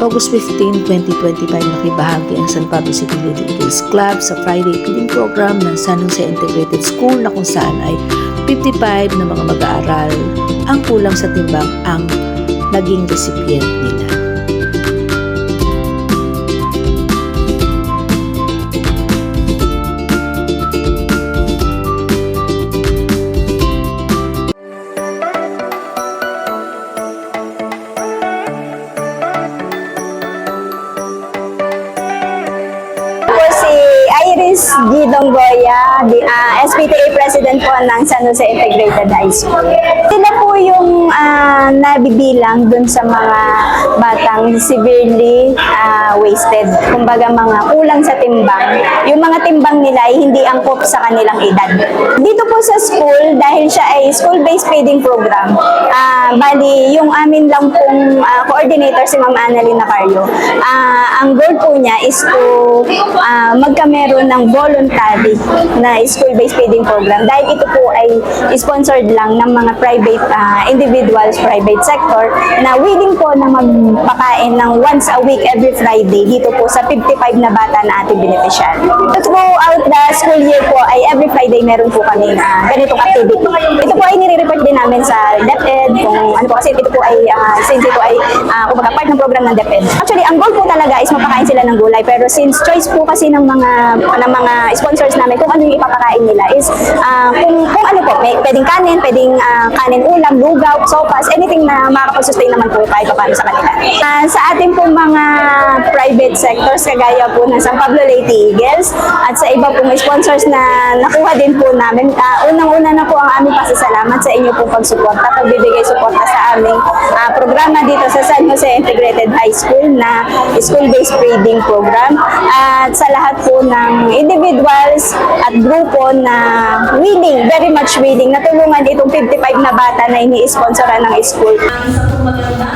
August 15, 2025, nakibahagi ang San Pablo City Little Eagles Club sa Friday feeding program ng San Jose Integrated School na kung saan ay 55 na mga mag-aaral ang kulang sa timbang ang naging recipient nila. Iris Gidong Goya, di, ah, SPTA President po ng San Jose Integrated High School. Sila po yung ah, nabibilang dun sa mga batang severely ah, wasted. Kumbaga mga kulang sa timbang. Yung mga timbang nila ay hindi angkop sa kanilang edad. Dito po sa school, dahil siya ay school-based feeding program, ah, bali yung amin lang pong ah, coordinator si Ma'am Annalyn Nacario, ah, ang goal po niya is to ah, magkameron ng voluntary na school-based feeding program. Dahil ito po ay sponsored lang ng mga private ah, individuals, private sector na willing po na magpakain ng once a week every Friday dito po sa 55 na bata na ating beneficiary. Throughout the school year po ay every Friday meron po kami na ganitong activity. Ito po ay nire-report din namin sa DepEd kung ano po kasi ito po ay ah, since ito ay uh, kumbaga part ng program ng DepEd. Actually, ang goal po talaga is mapakain sila ng gulay pero since choice po kasi ng mga ng mga sponsors namin kung ano yung ipapakain nila is ah, kung kung ano po, may pwedeng kanin, pwedeng ah, kanin ulam, lugaw, sopas, anything na makakapag-sustain naman po kahit paano sa kanila. Ah, sa ating po mga private sectors kagaya po ng San Pablo Leyte Eagles at sa iba pong sponsors na nakuha din po namin. Ah, unang-una na po ang aming pasasalamat sa inyo pong pagsuporta, pagbibigay suporta sa aming ah, programa dito sa San Jose Integrated High School na school-based feeding program at sa lahat po ng individuals at grupo na willing, very much willing na tulungan itong 55 na bata na ini-sponsoran ng school. Ang maganda,